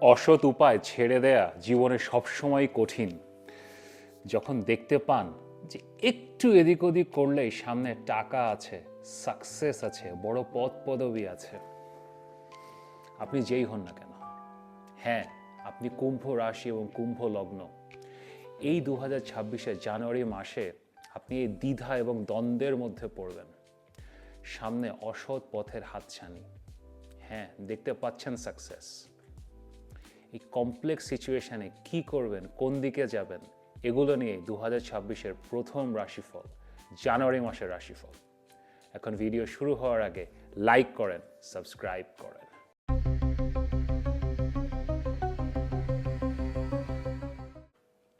অসৎ উপায় ছেড়ে দেয়া জীবনে সবসময় কঠিন। যখন দেখতে পান যে একটু এদিক ওদিক করলেই সামনে টাকা আছে সাকসেস আছে, বড় পদ পদবি আছে, আপনি যেই হন না কেন? হ্যাঁ আপনি কুম্ভ রাশি এবং কুম্ভ লগ্ন। এই দু হাজার ছাব্বিশে জানুয়ারি মাসে আপনি এই দ্বিধা এবং দ্বন্দ্বের মধ্যে পড়বেন। সামনে অসৎ পথের হাতছানি। হ্যাঁ দেখতে পাচ্ছেন সাকসেস এই কমপ্লেক্স সিচুয়েশানে কি করবেন, কোন দিকে যাবেন, এগুলো নিয়ে দু হাজার ছাব্বিশের প্রথম রাশিফল, জানুয়ারি মাসের রাশিফল। এখন ভিডিও শুরু হওয়ার আগে লাইক করেন সাবস্ক্রাইব করেন।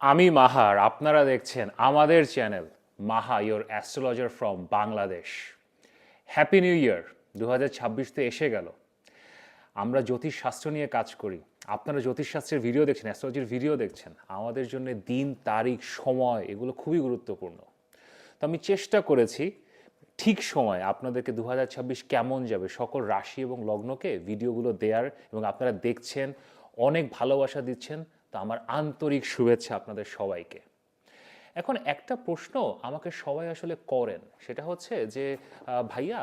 আমি মাহার, আপনারা দেখছেন আমাদের channel Maha your astrologer from Bangladesh happy new year দু হাজার ছাব্বিশ তো এসে গেল। আমরা জ্যোতিষশাস্ত্র নিয়ে কাজ করি আপনারা জ্যোতিষশাস্ত্রের ভিডিও দেখছেন অ্যাস্ট্রোলজির ভিডিও দেখছেন, আমাদের জন্য দিন, তারিখ, সময় এগুলো খুবই গুরুত্বপূর্ণ। তো আমি চেষ্টা করেছি, ঠিক সময় আপনাদেরকে দু হাজার ছাব্বিশ কেমন যাবে, সকল রাশি এবং লগ্নকে ভিডিওগুলো দেওয়ার এবং আপনারা দেখছেন, অনেক ভালোবাসা দিচ্ছেন, তো আমার আন্তরিক শুভেচ্ছা আপনাদের সবাইকে। এখন একটা প্রশ্ন আমাকে সবাই আসলে করেন, সেটা হচ্ছে যে ভাইয়া,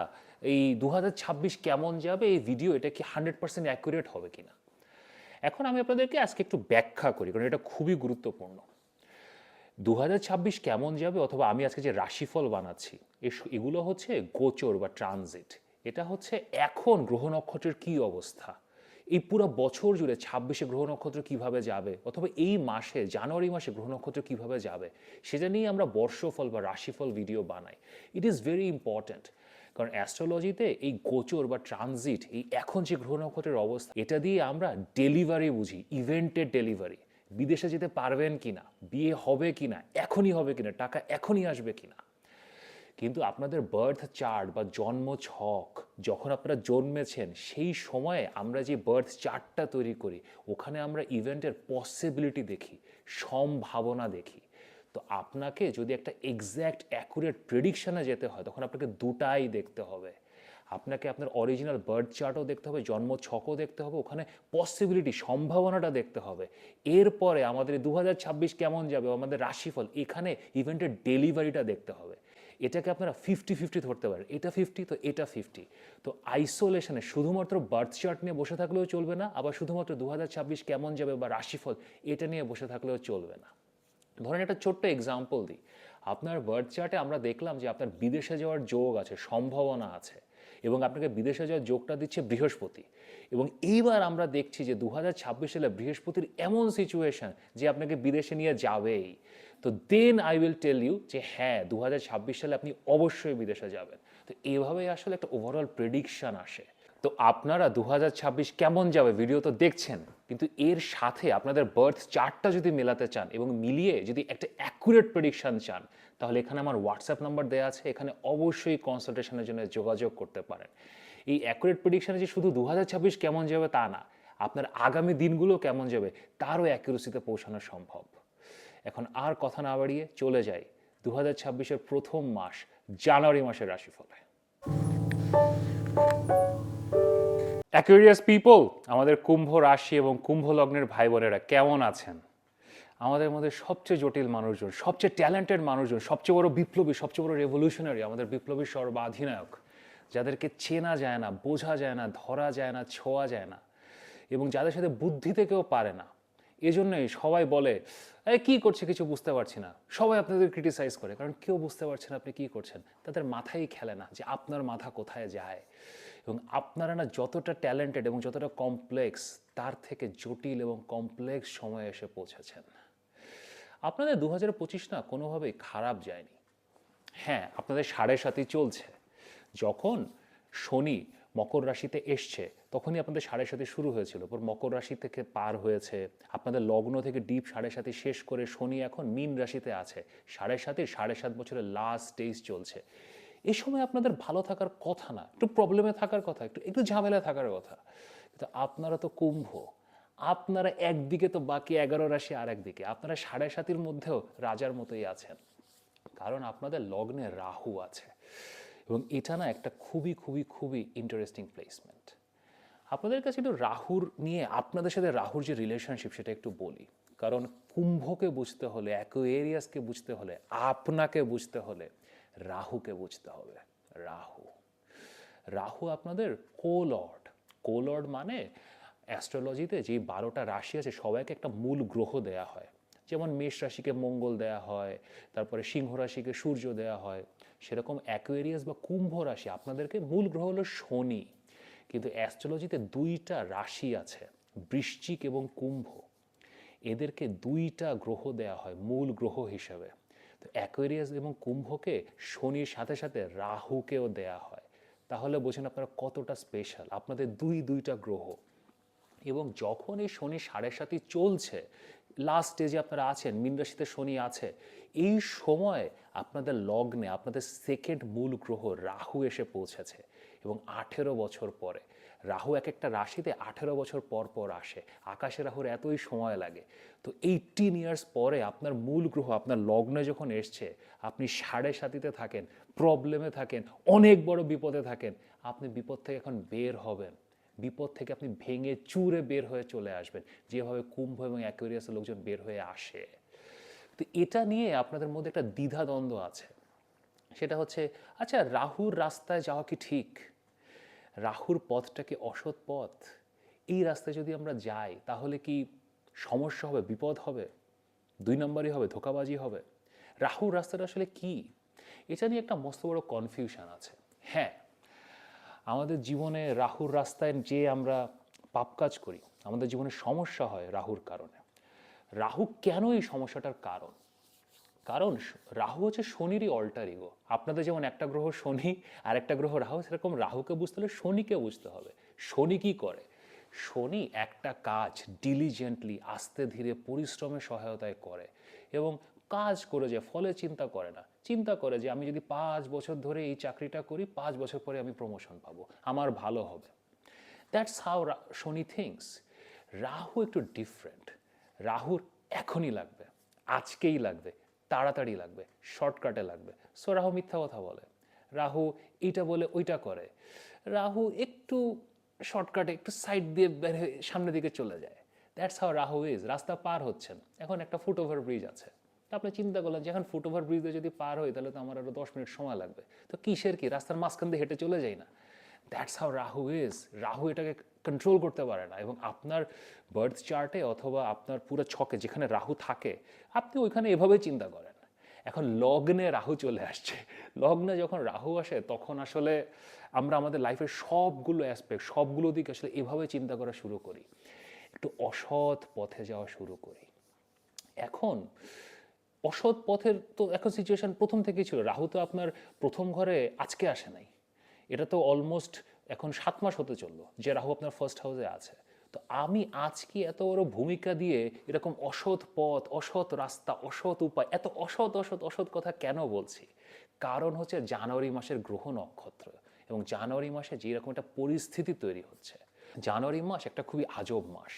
এই দু হাজার ছাব্বিশ কেমন যাবে, এই ভিডিও এটা কি হান্ড্রেড পার্সেন্ট অ্যাকুরেট হবে কিনা? এখন আমি আপনাদেরকে আজকে একটু ব্যাখ্যা করি, কারণ এটা খুবই গুরুত্বপূর্ণ। দুহাজার ছাব্বিশ কেমন যাবে অথবা আমি আজকে যে রাশিফল বানাচ্ছি এগুলো হচ্ছে গোচর বা ট্রানজিট। এটা হচ্ছে এখন গ্রহ নক্ষত্রের কি অবস্থা? এই পুরো বছর জুড়ে ছাব্বিশে গ্রহ নক্ষত্র কীভাবে যাবে? অথবা এই মাসে, জানুয়ারি মাসে গ্রহ নক্ষত্র কীভাবে যাবে? সেটা নিয়ে আমরা বর্ষফল বা রাশিফল ভিডিও বানাই। ইট ইজ ভেরি ইম্পর্ট্যান্ট কারণ অ্যাস্ট্রোলজিতে এই গোচর বা ট্রানজিট এই এখন যে গ্রহ নক্ষত্রের অবস্থা, এটা দিয়ে আমরা ডেলিভারি বুঝি ইভেন্টের ডেলিভারি বিদেশে যেতে পারবেন কিনা, বিয়ে হবে কিনা, এখনই হবে কিনা, টাকা এখনই আসবে কিনা। কিন্তু আপনাদের বার্থ চার্ট বা জন্ম ছক, যখন আপনারা জন্মেছেন, সেই সময়ে আমরা যে বার্থ চার্টটা তৈরি করি, ওখানে আমরা ইভেন্টের পসিবিলিটি দেখি, সম্ভাবনা দেখি। তো আপনাকে যদি একটা এক্স্যাক্ট অ্যাকুরেট প্রেডিকশানে যেতে হয়, তখন আপনাকে দুটাই দেখতে হবে। আপনাকে আপনার অরিজিনাল বার্থ চার্টও দেখতে হবে, জন্ম ছকও দেখতে হবে, ওখানে পসিবিলিটি সম্ভাবনাটা দেখতে হবে। এরপরে আমাদের দু হাজার ছাব্বিশ কেমন যাবে, আমাদের রাশিফল, এখানে ইভেন্টের ডেলিভারিটা দেখতে হবে। এটাকে আপনারা ফিফটি ফিফটি ধরতে পারেন। এটা ফিফটি তো এটা ফিফটি তো আইসোলেশনে শুধুমাত্র বার্থ চার্ট নিয়ে বসে থাকলেও চলবে না, আবার শুধুমাত্র দু হাজার ছাব্বিশ কেমন যাবে বা রাশিফল, এটা নিয়ে বসে থাকলেও চলবে না। ধরেন একটা ছোট্ট এক্সাম্পল দিই। আপনার বার্থ চার্টে আমরা দেখলাম যে আপনার বিদেশে যাওয়ার যোগ আছে, সম্ভাবনা আছে এবং আপনাকে বিদেশে যাওয়ার যোগটা দিচ্ছে বৃহস্পতি। এবং এইবার আমরা দেখছি যে দু হাজার ছাব্বিশ সালে বৃহস্পতির এমন সিচুয়েশন যে আপনাকে বিদেশে নিয়ে যাবেই। তো then I will tell you যে হ্যাঁ দু হাজার ছাব্বিশ সালে আপনি অবশ্যই বিদেশে যাবেন। তো এইভাবেই আসলে একটা ওভারঅল প্রেডিকশন আসে। তো আপনারা দু হাজার ছাব্বিশ কেমন যাবে? ভিডিও তো দেখছেন। কিন্তু এর সাথে আপনাদের বার্থ চার্টটা যদি মেলাতে চান এবং মিলিয়ে যদি একটা অ্যাকুরেট প্রেডিকশন চান, তাহলে এখানে আমার হোয়াটসঅ্যাপ নাম্বার দেওয়া আছে। এখানে অবশ্যই কনসালটেশনের জন্য যোগাযোগ করতে পারেন। এই অ্যাকুরেট প্রেডিকশানে যে শুধু দুহাজার ছাব্বিশ কেমন যাবে তা না, আপনার আগামী দিনগুলো কেমন যাবে, তারও অ্যাকুরেসিতে পৌঁছানো সম্ভব। এখন আর কথা না বাড়িয়ে চলে যাই দু হাজার প্রথম মাস, জানুয়ারি মাসের রাশিফলে। অ্যাকুরিয়াস পিপল আমাদের কুম্ভ রাশি এবং কুম্ভ লগ্নের ভাই বোনেরা কেমন আছেন? আমাদের মধ্যে সবচেয়ে জটিল মানুষজন, সবচেয়ে ট্যালেন্টেড মানুষজন, সবচেয়ে বড় বিপ্লবী, সবচেয়ে বড় রেভলিউশনারি আমাদের বিপ্লবী সর্বাধিনায়ক যাদেরকে চেনা যায় না, বোঝা যায় না, ধরা যায় না, ছোঁয়া যায় না এবং যাদের সাথে বুদ্ধি থেকেও পারে না। এজন্যই সবাই বলে, এই কী করছে কিছু বুঝতে পারছি না। সবাই আপনাদের ক্রিটিসাইজ করে, কারণ কেউ বুঝতে পারছে না আপনি কী করছেন? তাদের মাথাই খেলে না যে আপনার মাথা কোথায় যায়। এবং আপনারা না যতটা ট্যালেন্টেড এবং যতটা কমপ্লেক্স তার থেকে জটিল এবং কমপ্লেক্স সময়ে এসে পৌঁছেছেন। আপনাদের দু হাজার পঁচিশ না কোনোভাবেই খারাপ যায়নি। হ্যাঁ আপনাদের সাড়ে সাতই চলছে। যখন শনি মকর রাশিতে এসছে, তখনই আপনাদের সাড়ে সাথে শুরু হয়েছিল। পর মকর রাশি থেকে পার হয়েছে। আপনাদের লগ্ন থেকে ডিপ সাড়ে সাথে শেষ করে শনি এখন মীন রাশিতে আছে। সাড়ে সাতে সাড়ে সাত বছরের লাস্ট স্টেজ চলছে। এই সময় আপনাদের ভালো থাকার কথা না, একটু প্রবলেমে থাকার কথা, একটু একটু ঝামেলা থাকার কথা। কিন্তু আপনারা তো কুম্ভ, আপনারা একদিকে তো বাকি এগারো রাশি আর একদিকে আপনারা সাড়ে সাতির মধ্যেও রাজার মতোই আছেন। কারণ আপনাদের লগ্নে রাহু আছে। এবং এটা না একটা খুবই খুবই খুবই ইন্টারেস্টিং প্লেসমেন্ট আপনাদের কাছে একটু রাহুর নিয়ে, আপনাদের সাথে রাহুর যে রিলেশনশিপ সেটা একটু বলি। কারণ কুম্ভকে বুঝতে হলে অ্যাকোয়েরিয়াসকে বুঝতে হলে, আপনাকে বুঝতে হলে রাহুকে বুঝতে হবে। রাহু। রাহু আপনাদের কোলর্ড। কোলর্ড মানে অ্যাস্ট্রোলজিতে যেই বারোটা রাশি আছে, সবাইকে একটা মূল গ্রহ দেয়া হয়। যেমন মেষ রাশিকে মঙ্গল দেয়া হয়, তারপরে সিংহ রাশিকে সূর্য দেয়া হয়। সেরকম অ্যাকোয়েরিয়াস বা কুম্ভ রাশি আপনাদেরকে মূল গ্রহ হলো শনি। কিন্তু অ্যাস্ট্রোলজিতে দুইটা রাশি আছে, বৃশ্চিক এবং কুম্ভ। এদেরকে দুইটা গ্রহ দেয়া হয়, মূল গ্রহ হিসেবে। অ্যাকোয়ারিয়াস এবং কুম্ভকে শনির সাথে সাথে রাহুকেও দেয়া হয়। তাহলে বোঝেন আপনারা কতটা স্পেশাল আপনাদের দুই দুইটা গ্রহ। এবং যখন এই শনি সাড়ে সাতই চলছে লাস্ট স্টেজে আপনারা আছেন, মীন শনি আছে, এই সময় আপনাদের লগ্নে, আপনাদের সেকেন্ড মূল গ্রহ রাহু এসে পৌঁছেছে। এবং আঠেরো বছর পরে রাহু এক একটা রাশিতে আঠেরো বছর পর পর আসে। আকাশে রাহুর এতই সময় লাগে। তো এইটিন ইয়ার্স পরে আপনার মূল গ্রহ, আপনার লগ্নে যখন এসছে, আপনি সাড়ে সাতিতে থাকেন প্রবলেমে থাকেন, অনেক বড় বিপদে থাকেন, আপনি বিপদ থেকে এখন বের হবেন। বিপদ থেকে আপনি ভেঙে চুরে বের হয়ে চলে আসবেন। যেভাবে কুম্ভ এবং অ্যাকোয়ারিয়াসের লোকজন বের হয়ে আসে। তো এটা নিয়ে আপনাদের মধ্যে একটা দ্বিধাদ্বন্দ্ব আছে। সেটা হচ্ছে আচ্ছা রাহুর রাস্তায় যাওয়া কি ঠিক? রাহুর পথটা কি অসৎ পথ? এই রাস্তায় যদি আমরা যাই, তাহলে কি সমস্যা হবে, বিপদ হবে? দুই নম্বরই হবে, ধোকাবাজি হবে। রাহুর রাস্তাটা আসলে কি? এটা নিয়ে একটা মস্ত বড় কনফিউশন আছে। হ্যাঁ আমাদের জীবনে রাহুর রাস্তায় যে আমরা পাপ কাজ করি, আমাদের জীবনে সমস্যা হয় রাহুর কারণে। রাহু কেন এই সমস্যাটার কারণ? কারণ রাহু হচ্ছে শনিরই অল্টার ইগো আপনাদের যেমন একটা গ্রহ শনি, আর একটা গ্রহ রাহু, সেরকম রাহুকে বুঝতে হলে শনিকে বুঝতে হবে। শনি কি করে? শনি একটা কাজ ডিলিজেন্টলি আস্তে ধীরে পরিশ্রমের সহায়তায় করে এবং কাজ করে যে, ফলে চিন্তা করে না। চিন্তা করে যে, আমি যদি পাঁচ বছর ধরে এই চাকরিটা করি, পাঁচ বছর পরে আমি প্রমোশন পাবো। আমার ভালো হবে। That's how Shani things Rahu একটু ডিফারেন্ট রাহুর এখনই লাগবে। আজকেই লাগবে। তাড়াতাড়ি লাগবে শর্টকাটে লাগবে। সো রাহু মিথ্যা কথা বলে। রাহু এইটা বলে, ওইটা করে। রাহু একটু শর্টকাটে একটু সাইড দিয়ে বের হয়ে সামনের দিকে চলে যায়। দ্যাটস হাউ রাহু ইজ রাস্তা পার হচ্ছেন এখন একটা ফুট ওভার ব্রিজ আছে। তা আপনি চিন্তা করলেন যে এখন ফুট ওভার ব্রিজে যদি পার হই, তাহলে তো আমার আরও দশ মিনিট সময় লাগবে। তো কিসের কি? রাস্তার মাঝখান দিয়ে হেঁটে চলে যাই না। That's how Rahu is Rahu এটাকে কন্ট্রোল করতে পারে না এবং আপনার বার্থ চার্টে অথবা আপনার পুরো ছকে যেখানে রাহু থাকে, আপনি ওইখানে এভাবে চিন্তা করেন। এখন লগ্নে রাহু চলে আসছে। লগ্নে যখন রাহু আসে, তখন আসলে আমরা আমাদের লাইফের সবগুলো অ্যাসপেক্ট সবগুলো দিক আসলে এভাবে চিন্তা করা শুরু করি। একটু অসৎ পথে যাওয়া শুরু করি। এখন অসৎ পথের তো এখন সিচুয়েশন প্রথম থেকেই ছিল। রাহু তো আপনার প্রথম ঘরে আজকে আসে নাই। এটা তো অলমোস্ট এখন সাত মাস হতে চলল যে রাহু আপনার ফার্স্ট হাউসে আছে। তো আমি আজকে এত বড় ভূমিকা দিয়ে এরকম অসৎ পথ, অসৎ রাস্তা, অসৎ উপায়, এত অসৎ অসৎ অসৎ কথা কেন বলছি? কারণ হচ্ছে জানুয়ারি মাসের গ্রহ নক্ষত্র এবং জানুয়ারি মাসে যেরকম একটা পরিস্থিতি তৈরি হচ্ছে। জানুয়ারি মাস একটা খুবই আজব মাস।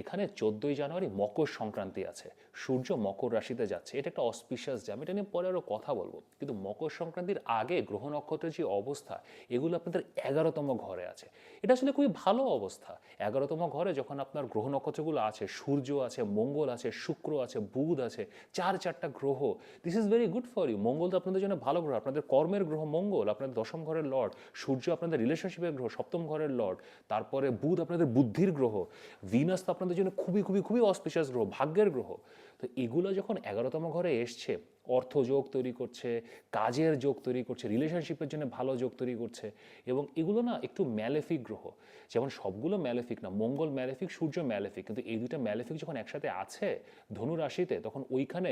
এখানে চোদ্দোই জানুয়ারি মকর সংক্রান্তি আছে। সূর্য মকর রাশিতে যাচ্ছে। এটা একটা অসপিশিয়াস জ্যাম এটা নিয়ে পরে আরও কথা বলব। কিন্তু মকর সংক্রান্তির আগে গ্রহ নক্ষত্রের যে অবস্থা, এগুলো আপনাদের এগারোতম ঘরে আছে। এটা আসলে খুবই ভালো অবস্থা। এগারোতম ঘরে যখন আপনার গ্রহ নক্ষত্রগুলো আছে, সূর্য আছে, মঙ্গল আছে, শুক্র আছে, বুধ আছে, চার, চারটা গ্রহ this is very good for you Mangal তো আপনাদের জন্য ভালো গ্রহ। আপনাদের কর্মের গ্রহ মঙ্গল, আপনাদের দশম ঘরের লর্ড, সূর্য আপনাদের রিলেশনশিপের গ্রহ, সপ্তম ঘরের লর্ড, তারপরে বুধ আপনাদের বুদ্ধির গ্রহ, ভিনাস তো আপনাদের জন্য খুবই খুবই খুবই অসপিশিয়াস গ্রহ, ভাগ্যের গ্রহ। তো এগুলো যখন এগারোতম ঘরে এসছে, অর্থ যোগ তৈরি করছে, কাজের যোগ তৈরি করছে রিলেশনশিপের জন্য ভালো যোগ তৈরি করছে, এবং এগুলো না একটু ম্যালেফিক গ্রহ। যেমন সবগুলো ম্যালেফিক না, মঙ্গল ম্যালেফিক সূর্য ম্যালেফিক কিন্তু এই দুইটা ম্যালেফিক যখন একসাথে আছে, ধনু রাশিতে, তখন ওইখানে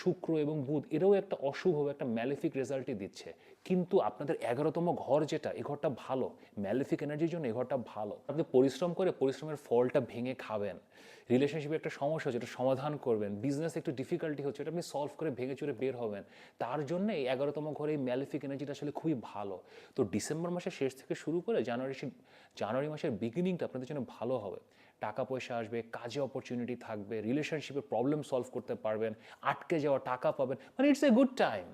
শুক্র এবং বুধ, এরাও একটা অশুভ, একটা ম্যালেফিক রেজাল্টই দিচ্ছে। কিন্তু আপনাদের এগারোতম ঘর যেটা এই ঘরটা ভালো। ম্যালেফিক এনার্জির জন্য এই ঘরটা ভালো। আপনি পরিশ্রম করে পরিশ্রমের ফলটা ভেঙে খাবেন। রিলেশনশিপে একটা সমস্যা যেটা সমাধান করবেন। বিজনেস একটু ডিফিকাল্টি হচ্ছে, এটা আপনি সলভ করে ভেঙে চুরে বের হবেন। তার জন্য এই এগারোতম ঘরে এই ম্যালিফিক এনার্জিটা আসলে খুবই ভালো। তো ডিসেম্বর মাসের শেষ থেকে শুরু করে জানুয়ারি জানুয়ারি মাসের বিগিনিংটা আপনাদের জন্য ভালো হবে। টাকা পয়সা আসবে, কাজে অপরচুনিটি থাকবে রিলেশনশিপে প্রবলেম সলভ করতে পারবেন, আটকে যাওয়া টাকা পাবেন। মানে ইটস এ গুড টাইম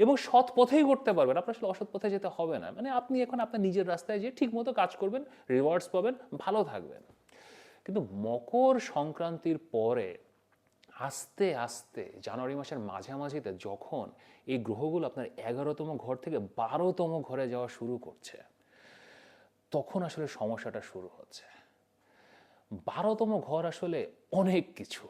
এবং সৎ পথেই করতে পারবেন। আপনার আসলে অসৎ পথে যেতে হবে না। মানে আপনি এখন আপনার নিজের রাস্তায় যে ঠিক মতো কাজ করবেন রিওয়ার্ডস পাবেন, ভালো থাকবেন। কিন্তু মকর সংক্রান্তির পরে আস্তে আস্তে জানুয়ারি মাসের মাঝামাঝিতে যখন এই গ্রহগুলো আপনার এগারোতম ঘর থেকে বারোতম ঘরে যাওয়া শুরু করছে, তখন আসলে সমস্যাটা শুরু হচ্ছে। বারোতম ঘর আসলে অনেক কিছু।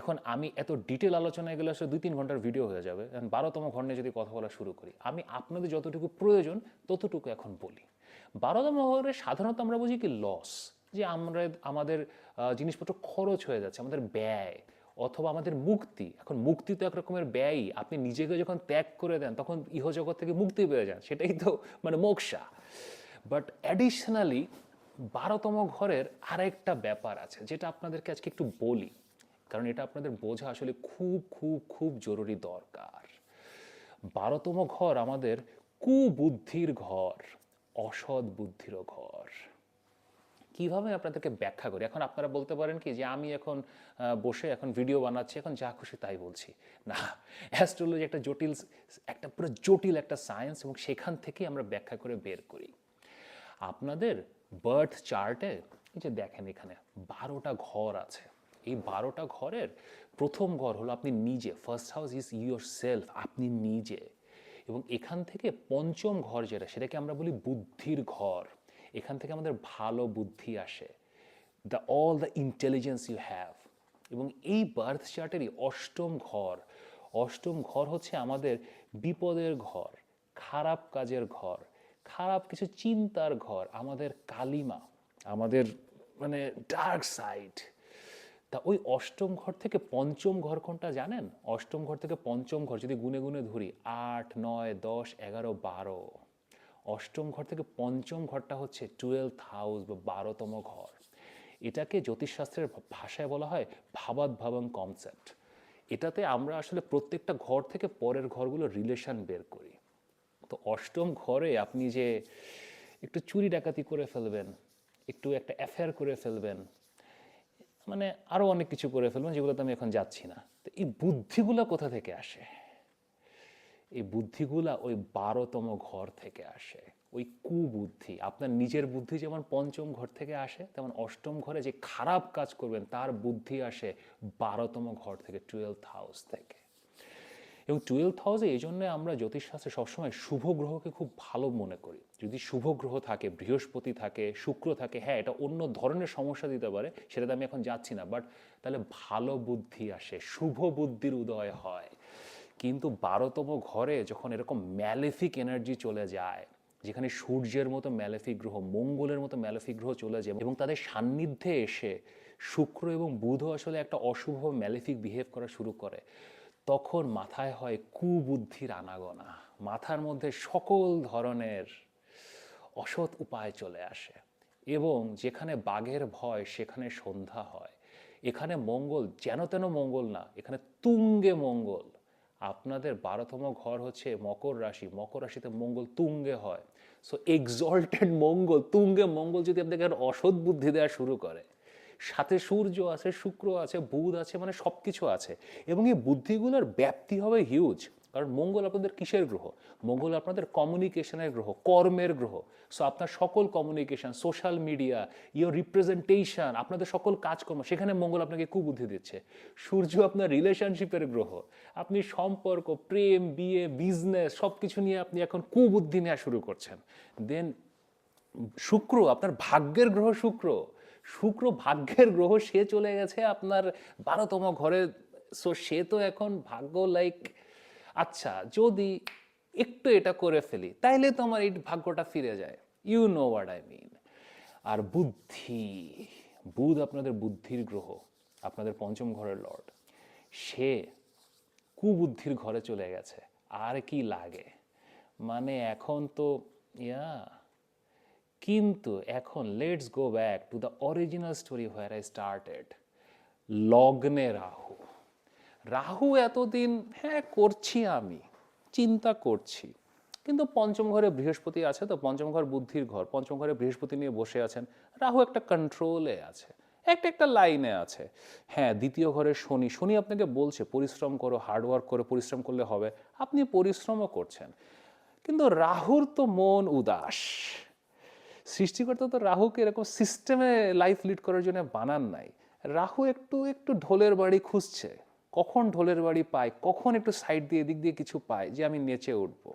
এখন আমি এত ডিটেল আলোচনায় গেলে আসলে দুই তিন ঘণ্টার ভিডিও হয়ে যাবে। এখন বারোতম ঘর নিয়ে যদি কথা বলা শুরু করি, আমি আপনাদের যতটুকু প্রয়োজন ততটুকু এখন বলি। বারোতম ঘরে সাধারণত আমরা বুঝি কি লস যে আমরা, আমাদের জিনিসপত্র খরচ হয়ে যাচ্ছে, আমাদের ব্যয় অথবা আমাদের মুক্তি। এখন মুক্তি তো এক রকমের ব্যয়ই। আপনি নিজেকে যখন ত্যাগ করে দেন, তখন ইহজগৎ থেকে মুক্তি পেয়ে যান। সেটাই তো মানে মোক্ষা। বাট অ্যাডিশনালি বারোতম ঘরের আরেকটা ব্যাপার আছে, যেটা আপনাদেরকে আজকে একটু বলি। কারণ এটা আপনাদের বোঝা আসলে খুব খুব খুব জরুরি দরকার। বারোতম ঘর আমাদের কুবুদ্ধির ঘর, অসৎ বুদ্ধিরও ঘর। কীভাবে আপনাদেরকে ব্যাখ্যা করি? এখন আপনারা বলতে পারেন কি যে আমি এখন বসে এখন ভিডিও বানাচ্ছি, এখন যা খুশি তাই বলছি। না অ্যাস্ট্রোলজি একটা জটিল, একটা পুরো জটিল একটা সায়েন্স এবং সেখান থেকেই আমরা ব্যাখ্যা করে বের করি। আপনাদের বার্থ চার্টে যে দেখেন এখানে, বারোটা ঘর আছে। এই বারোটা ঘরের প্রথম ঘর হলো আপনি নিজে first house is yourself আপনি নিজে। এবং এখান থেকে পঞ্চম ঘর যেটা, সেটাকে আমরা বলি বুদ্ধির ঘর। এখান থেকে আমাদের ভালো বুদ্ধি আসে। The all the intelligence you have এবং এই বার্থ চার্টেরই অষ্টম ঘর। অষ্টম ঘর হচ্ছে আমাদের বিপদের ঘর, খারাপ কাজের ঘর, খারাপ কিছু চিন্তার ঘর, আমাদের কালিমা, আমাদের মানে ডার্ক সাইড তা ওই অষ্টম ঘর থেকে পঞ্চম ঘর কোনটা জানেন? অষ্টম ঘর থেকে পঞ্চম ঘর যদি গুনে গুনে ধরি, আট, নয়, দশ, এগারো, বারো। অষ্টম ঘর থেকে পঞ্চম ঘরটা হচ্ছে টুয়েলভ হাউস বা বারোতম ঘর। এটাকে জ্যোতিষশাস্ত্রের ভাষায় বলা হয় ভাবাত ভাবং কনসেপ্ট এটাতে আমরা আসলে প্রত্যেকটা ঘর থেকে পরের ঘরগুলো রিলেশন বের করি। তো অষ্টম ঘরে আপনি যে একটু চুরি ডাকাতি করে ফেলবেন, একটু একটা অ্যাফেয়ার করে ফেলবেন মানে আরও অনেক কিছু করে ফেলবেন যেগুলোতে আমি এখন যাচ্ছি না। তো এই বুদ্ধিগুলো কোথা থেকে আসে? এই বুদ্ধিগুলা ওই বারোতম ঘর থেকে আসে। ওই কুবুদ্ধি, আপনার নিজের বুদ্ধি যেমন পঞ্চম ঘর থেকে আসে, তেমন অষ্টম ঘরে যে খারাপ কাজ করবেন, তার বুদ্ধি আসে বারোতম ঘর থেকে টুয়েলভ হাউস থেকে। এবং টুয়েলভ হাউসে এই জন্য আমরা জ্যোতিষশাস্ত্রে সবসময় শুভ গ্রহকে খুব ভালো মনে করি। যদি শুভ গ্রহ থাকে, বৃহস্পতি থাকে, শুক্র থাকে হ্যাঁ এটা অন্য ধরনের সমস্যা দিতে পারে, সেটাতে আমি এখন যাচ্ছি না বাট তাহলে ভালো বুদ্ধি আসে, শুভ বুদ্ধির উদয় হয়। কিন্তু বারোতম ঘরে যখন এরকম ম্যালেফিক এনার্জি চলে যায়, যেখানে সূর্যের মতো ম্যালেফিক গ্রহ, মঙ্গলের মতো ম্যালেফিক গ্রহ চলে যায়, এবং তাদের সান্নিধ্যে এসে শুক্র এবং বুধও আসলে একটা অশুভ ম্যালেফিক বিহেভ করা শুরু করে তখন মাথায় হয় কুবুদ্ধির আনাগোনা। মাথার মধ্যে সকল ধরনের অসৎ উপায় চলে আসে এবং যেখানে বাঘের ভয়, সেখানে সন্ধ্যা হয়। এখানে মঙ্গল যেন তেন মঙ্গল না, এখানে তুঙ্গে মঙ্গল। আপনাদের বারোতম ঘর হচ্ছে মকর রাশি। মকর রাশিতে মঙ্গল তুঙ্গে হয়। সো এক্সল্টেড মঙ্গল, তুঙ্গে মঙ্গল যদি আপনাকে অসৎ বুদ্ধি দেওয়া শুরু করে সাথে সূর্য আছে, শুক্র আছে, বুধ আছে মানে সব কিছু আছে। এবং এই বুদ্ধিগুলোর ব্যাপ্তি হবে হিউজ কারণ মঙ্গল আপনাদের কিসের গ্রহ? মঙ্গল আপনাদের কমিউনিকেশনের গ্রহ, কর্মের গ্রহ। সো আপনার সকল communication social media your representation আপনাদের সকল কাজকর্ম, সেখানে মঙ্গল আপনাকে কুবুদ্ধি দিচ্ছে। সূর্য আপনার রিলেশনশিপের গ্রহ। আপনি সম্পর্ক, প্রেম, বিয়ে বিজনেস সব কিছু নিয়ে আপনি এখন কুবুদ্ধি নেওয়া শুরু করছেন। দেন শুক্র আপনার ভাগ্যের গ্রহ শুক্র। শুক্র ভাগ্যের গ্রহ, সে চলে গেছে আপনার বারোতম ঘরে। সো সে তো এখন ভাগ্য লাইক আচ্ছা যদি একটু এটা করে ফেলি, তাইলে তো আমার এই ভাগ্যটা ফিরে যায়। You know what I mean আর বুদ্ধি, বুধ আপনাদের বুদ্ধির গ্রহ, আপনাদের পঞ্চম ঘরের লর্ড। সে কুবুদ্ধির ঘরে চলে গেছে। আর কি লাগে? মানে এখন তো, ইয়া কিন্তু এখন let's go back to the original story where I started লগ্নে রাহু। রাহু এতদিন হ্যাঁ করছি আমি, চিন্তা করছি। কিন্তু পঞ্চম ঘরে বৃহস্পতি আছে তো, পঞ্চম ঘর বুদ্ধির ঘর, পঞ্চম ঘরে বৃহস্পতি নিয়ে বসে আছেন। রাহু একটা কন্ট্রোলে আছে, একটা একটা লাইনে আছে। হ্যাঁ দ্বিতীয় ঘরে শনি শনি আপনাকে বলছে, পরিশ্রম করো হার্ডওয়ার্ক করে, পরিশ্রম করলে হবে। আপনি পরিশ্রমও করছেন। কিন্তু রাহুর তো মন উদাস। সৃষ্টিকর্তা তো রাহুকে এরকম সিস্টেমে লাইফ লিড করার জন্য বানান নাই। রাহু একটু একটু ঢোলের বাড়ি খুঁজছে। কখন ঢোলের বাড়ি পায়? কখন একটু সাইড দিয়ে, এদিক দিয়ে কিছু পায় যে আমি নেচে উঠবো?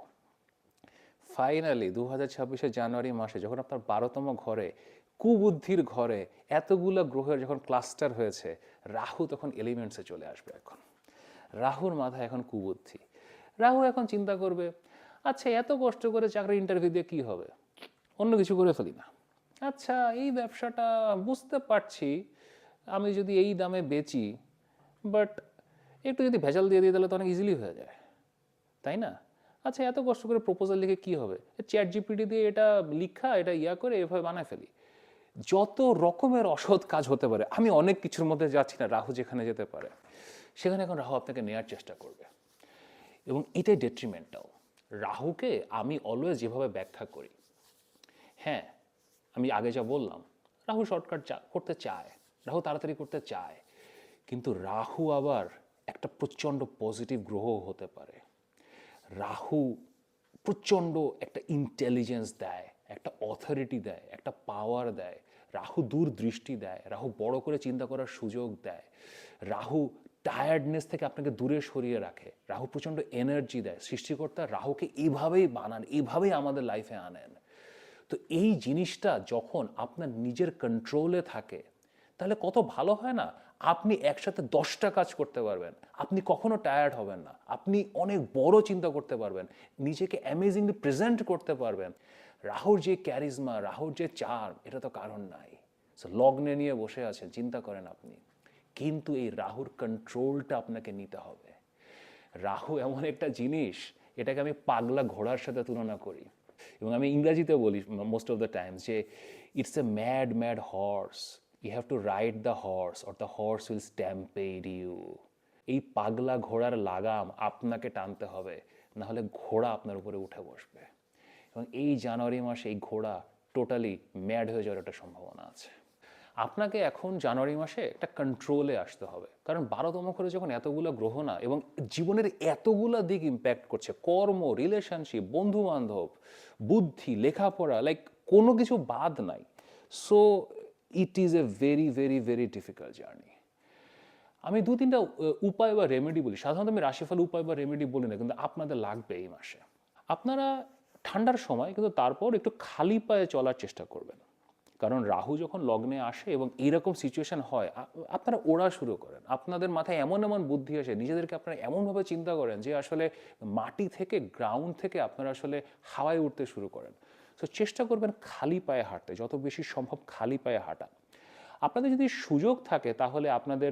ফাইনালি দু হাজার ছাব্বিশে জানুয়ারি মাসে যখন আপনার বারোতম ঘরে, কুবুদ্ধির ঘরে এতগুলো গ্রহের যখন ক্লাস্টার হয়েছে, রাহু তখন এলিমেন্টসে চলে আসবে এখন। রাহুর মাথায় এখন কুবুদ্ধি। রাহু এখন চিন্তা করবে আচ্ছা এত কষ্ট করে চাকরি ইন্টারভিউ দিয়ে কী হবে? অন্য কিছু করে ফেলি না। আচ্ছা এই ব্যবসাটা বুঝতে পারছি, আমি যদি এই দামে বেচি বাট একটু যদি ভেজাল দিয়ে দিই তাহলে তো অনেক ইজিলি হয়ে যায়, তাই না? আচ্ছা এত কষ্ট করে প্রপোজাল লিখে কি হবে? চ্যাট জিপিটি দিয়ে এটা লিখা, এটা ইয়া করে এভাবে বানায় ফেলি। যত রকমের অসৎ কাজ হতে পারে, আমি অনেক কিছুর মধ্যে যাচ্ছি না, রাহু যেখানে যেতে পারে, সেখানে এখন রাহু আপনাকে নেওয়ার চেষ্টা করবে। এবং এটাই ডেট্রিমেন্টাল রাহুকে আমি অলওয়েজ যেভাবে ব্যাখ্যা করি হ্যাঁ আমি আগে যা বললাম, রাহু শর্টকাট করতে চায়, রাহু তাড়াতাড়ি করতে চায়, কিন্তু রাহু আবার একটা প্রচণ্ড পজিটিভ গ্রহ হতে পারে। রাহু প্রচণ্ড একটা ইন্টেলিজেন্স দেয়, একটা অথরিটি দেয়, একটা পাওয়ার দেয়, রাহু দূরদৃষ্টি দেয়, রাহু বড় করে চিন্তা করার সুযোগ দেয়, রাহু টায়ার্ডনেস থেকে আপনাকে দূরে সরিয়ে রাখে, রাহু প্রচণ্ড এনার্জি দেয়, সৃষ্টিকর্তা রাহুকে এভাবেই বানান, এভাবেই আমাদের লাইফে আনেন। তো এই জিনিসটা যখন আপনার নিজের কন্ট্রোলে থাকে, তাহলে কত ভালো হয় না? আপনি একসাথে দশটা কাজ করতে পারবেন। আপনি কখনো টায়ার্ড হবেন না। আপনি অনেক বড় চিন্তা করতে পারবেন। নিজেকে অ্যামেজিংলি প্রেজেন্ট করতে পারবেন। রাহুর যে ক্যারিজমা রাহুর যে চার এটা তো কারণ নাই। সো লগ্নে নিয়ে বসে আছেন, চিন্তা করেন আপনি। কিন্তু এই রাহুর কন্ট্রোলটা আপনাকে নিতে হবে। রাহু এমন একটা জিনিস, এটাকে আমি পাগলা ঘোড়ার সাথে তুলনা করি। এবং আমি ইংরাজিতেও বলি মোস্ট অফ দ্য টাইমস যে it's a mad mad horse you have to ride the horse or the horse will stampede you এই পাগলা ঘোড়ার লাগাম আপনাকে টানতে হবে, নাহলে ঘোড়া আপনার উপরে উঠে বসবে। এবং এই জানুয়ারি মাসে এই ঘোড়া টোটালি ম্যাড হয়ে যাওয়ার একটা সম্ভাবনা আছে। আপনাকে এখন জানুয়ারি মাসে একটা কন্ট্রোলে আসতে হবে। কারণ বারোতম করে যখন এতগুলো গ্রহ না এবং জীবনের এতগুলো দিক ইম্প্যাক্ট করছে, কর্ম রিলেশনশিপ বন্ধু বান্ধব বুদ্ধি, লেখাপড়া লাইক কোনো কিছু বাদ নাই। So it is a very very very difficult journey আমি দু তিনটা উপায় বা রেমেডি বলি। সাধারণত আমি রাশিফল উপায় বা রেমেডি বলি না, কিন্তু আপনাদের লাগবে এই মাসে। আপনারা ঠান্ডার সময়, কিন্তু তারপর একটু খালি পায়ে চলার চেষ্টা করবেন। কারণ রাহু যখন লগ্নে আসে এবং এইরকম সিচুয়েশন হয় আপনারা ওড়া শুরু করেন। আপনাদের মাথায় এমন এমন বুদ্ধি আসে, নিজেদেরকে আপনারা এমনভাবে চিন্তা করেন যে আসলে মাটি থেকে গ্রাউন্ড থেকে আপনারা আসলে হাওয়ায় উঠতে শুরু করেন। তো চেষ্টা করবেন খালি পায়ে হাঁটতে, যত বেশি সম্ভব খালি পায়ে হাঁটা। আপনাদের যদি সুযোগ থাকে, তাহলে আপনাদের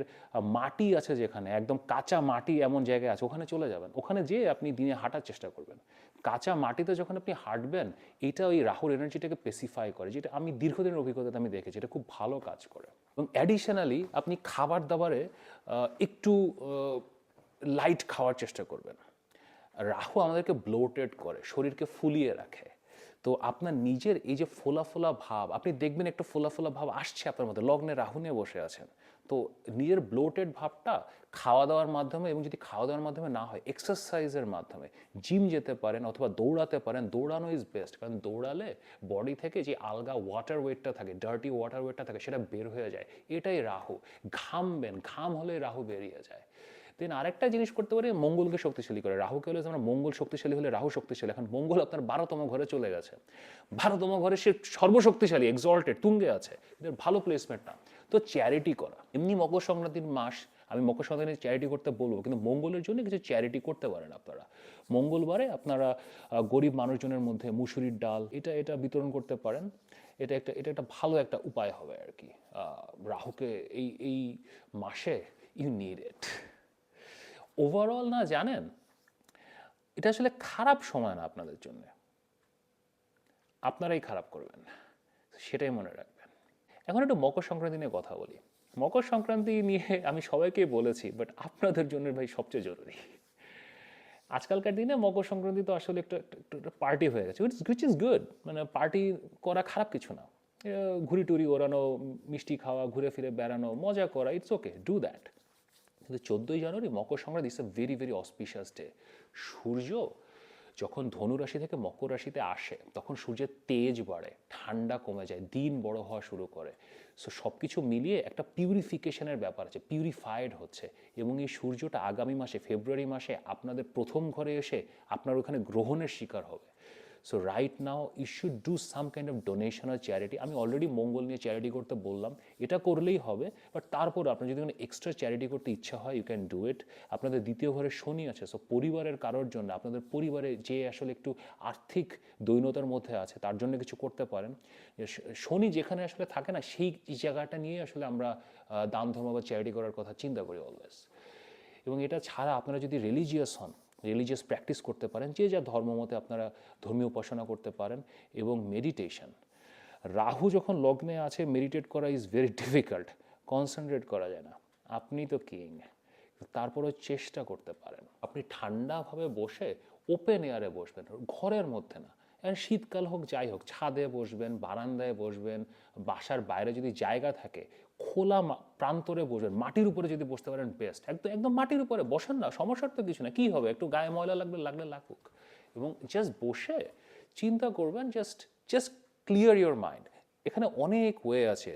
মাটি আছে যেখানে, একদম কাঁচা মাটি এমন জায়গায় আছে, ওখানে চলে যাবেন। ওখানে যেয়ে আপনি দিনে হাঁটার চেষ্টা করবেন। কাঁচা মাটিতে যখন আপনি হাঁটবেন, এটা ওই রাহুর এনার্জিটাকে পেসিফাই করে, যেটা আমি দীর্ঘদিনের অভিজ্ঞতাতে আমি দেখেছি, এটা খুব ভালো কাজ করে। এবং অ্যাডিশনালি আপনি খাবার দাবারে একটু লাইট খাওয়ার চেষ্টা করবেন। রাহু আমাদেরকে ব্লোটেড করে, শরীরকে ফুলিয়ে রাখে। তো আপনার নিজের এই যে ফোলা ফোলা ভাব, আপনি দেখবেন একটা ফোলা ফোলা ভাব আসছে আপনার মধ্যে, লগ্নে রাহু নিয়ে বসে আছেন। তো নিজের ব্লোটেড ভাবটা খাওয়া দাওয়ার মাধ্যমে এবং যদি খাওয়া দাওয়ার মাধ্যমে না হয় এক্সারসাইজের মাধ্যমে জিম যেতে পারেন অথবা দৌড়াতে পারেন, দৌড়ানো ইজ বেস্ট কারণ দৌড়ালে বডি থেকে যে আলগা ওয়াটার ওয়েটটা থাকে ডার্টি ওয়াটার ওয়েটটা থাকে, সেটা বের হয়ে যায়। এটাই রাহু। ঘামবেন ঘাম হলে রাহু বেরিয়ে যায়। দেন আরেকটা জিনিস করতে পারে, মঙ্গলকে শক্তিশালী করে। রাহুকে হলে আমরা মঙ্গল শক্তিশালী হলে রাহু শক্তিশালী। এখন মঙ্গল আপনার বারোতম ঘরে চলে গেছে। বারোতম ঘরে সে সর্বশক্তিশালী এক্সল্টেড তুঙ্গে আছে। এদের ভালো প্লেসমেন্ট না। তো চ্যারিটি করা। এমনি মকর সংক্রান্তির মাস আমি মকর সংক্রান্তির চ্যারিটি করতে বলব, কিন্তু মঙ্গলের জন্য কিছু চ্যারিটি করতে পারেন আপনারা। মঙ্গলবারে আপনারা গরিব মানুষজনের মধ্যে মুসুরির ডাল, এটা এটা বিতরণ করতে পারেন। এটা একটা এটা একটা ভালো একটা উপায় হবে আর কি। রাহুকে এই এই মাসে ইউ নিড ইট ওভারঅল না, জানেন, এটা আসলে খারাপ সময় না আপনাদের জন্য। আপনারাই খারাপ করবেন, সেটাই মনে রাখবেন। এখন একটু মকর সংক্রান্তি নিয়ে কথা বলি। মকর সংক্রান্তি নিয়ে আমি সবাইকে বলেছি বাট আপনাদের জন্য ভাই সবচেয়ে জরুরি। আজকালকার দিনে মকর সংক্রান্তি তো আসলে একটু একটু পার্টি হয়ে গেছে উইচ ইজ গুড মানে পার্টি করা খারাপ কিছু না। ঘুরি টুরি ওড়ানো, মিষ্টি খাওয়া ঘুরে ফিরে বেড়ানো, মজা করা ইটস ওকে ডু দ্যাট কিন্তু চোদ্দোই জানুয়ারি Makar Sankranti is a very very auspicious day সূর্য যখন ধনুরাশি থেকে মকর রাশিতে আসে, তখন সূর্যের তেজ বাড়ে, ঠান্ডা কমে যায়, দিন বড় হওয়া শুরু করে। সো সব কিছু মিলিয়ে একটা পিউরিফিকেশনের ব্যাপার আছে পিউরিফাইড হচ্ছে। এবং এই সূর্যটা আগামী মাসে, ফেব্রুয়ারি মাসে আপনাদের প্রথম ঘরে এসে আপনার ওখানে গ্রহণের শিকার হবে। So right now you should do some kind of donation R charity আমি অলরেডি মঙ্গল নিয়ে চ্যারিটি করতে বললাম। এটা করলেই হবে বাট তারপর আপনার যদি কোনো এক্সট্রা চ্যারিটি করতে ইচ্ছা হয় ইউ ক্যান ডু ইট আপনাদের দ্বিতীয় ঘরে শনি আছে সো পরিবারের কারোর জন্য, আপনাদের পরিবারে যে আসলে একটু আর্থিক দৈন্যতার মধ্যে আছে, তার জন্য কিছু করতে পারেন। শনি যেখানে আসলে থাকে না, সেই জায়গাটা নিয়ে আসলে আমরা দান ধর্ম বা চ্যারিটি করার কথা চিন্তা করি অলওয়েজ এবং এটা ছাড়া আপনারা যদি রিলিজিয়াস হন রিলিজিয়াস প্র্যাকটিস করতে পারেন, যে যা ধর্ম মতে আপনারা ধর্মীয় উপাসনা করতে পারেন এবং মেডিটেশন রাহু যখন লগ্নে আছে মেডিটেট করা ইজ ভেরি ডিফিকাল্ট কনসেন্ট্রেট করা যায় না। আপনি তো কিং তারপরেও চেষ্টা করতে পারেন। আপনি ঠান্ডাভাবে বসে ওপেন এয়ারে বসবেন, ঘরের মধ্যে না। শীতকাল হোক, যাই হোক, ছাদে বসবেন, বারান্দায় বসবেন, বাসার বাইরে যদি জায়গা থাকে খোলা প্রান্তরে বসবেন। মাটির উপরে যদি বসতে পারেন বেস্ট একদম একদম মাটির উপরে বসেন না, সমস্যার তো কিছু না। কী হবে? একটু গায়ে ময়লা লাগবে, লাগলে লাগুক। এবং জাস্ট বসে চিন্তা করবেন just just clear your mind এখানে অনেক ওয়ে আছে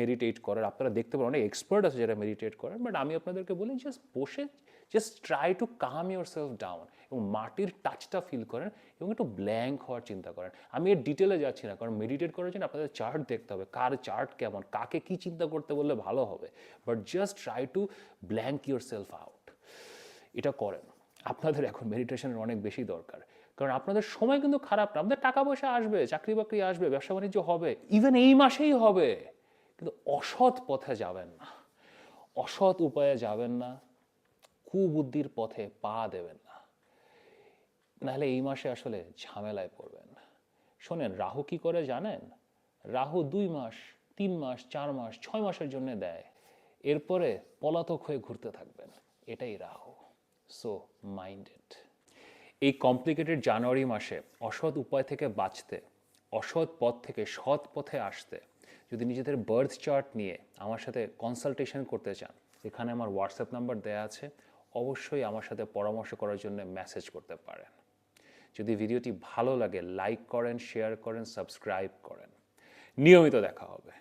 মেডিটেট করার। আপনারা দেখতে পারেন, অনেক এক্সপার্ট আছে যারা মেডিটেট করেন। বাট আমি আপনাদেরকে বলি জাস্ট বসে just try to calm yourself down এবং মাটির টাচটা ফিল করেন এবং একটু ব্ল্যাঙ্ক হওয়ার চিন্তা করেন। আমি এর ডিটেলে যাচ্ছি না, কারণ মেডিটেট করার জন্য আপনাদের চার্ট দেখতে হবে, কার চার্ট কেমন, কাকে কী চিন্তা করতে বললে ভালো হবে। But just try to blank yourself out এটা করেন। আপনাদের এখন মেডিটেশনের অনেক বেশি দরকার। কারণ আপনাদের সময় কিন্তু খারাপ না, আপনাদের টাকা পয়সা আসবে, চাকরি বাকরি আসবে, ব্যবসা বাণিজ্য হবে ইভেন এই মাসেই হবে। কিন্তু অসৎ পথে যাবেন না। অসৎ উপায়ে যাবেন না। কুবুদ্ধির পথে পা দেবেন না। নাহলে এই মাসে আসলে ঝামেলায় পড়বেন। শোনেন, রাহু কি করে জানেন? রাহু দুই মাস, তিন মাস, চার মাস, ছয় মাসের জন্য দেয়। এরপরে পলাতক হয়ে ঘুরতে থাকবেন। এটাই রাহু। সো মাইন্ডেড এই কমপ্লিকেটেড জানুয়ারি মাসে অসৎ উপায় থেকে বাঁচতে, অসৎ পথ থেকে সৎ পথে আসতে, যদি নিজেদের বার্থ চার্ট নিয়ে আমার সাথে কনসালটেশন করতে চান, এখানে আমার হোয়াটসঅ্যাপ নাম্বার দেওয়া আছে। অবশ্যই আমার সাথে পরামর্শ করার জন্য মেসেজ করতে পারেন। যদি ভিডিওটি ভালো লাগে লাইক করেন শেয়ার করেন সাবস্ক্রাইব করেন। নিয়মিত দেখা হবে।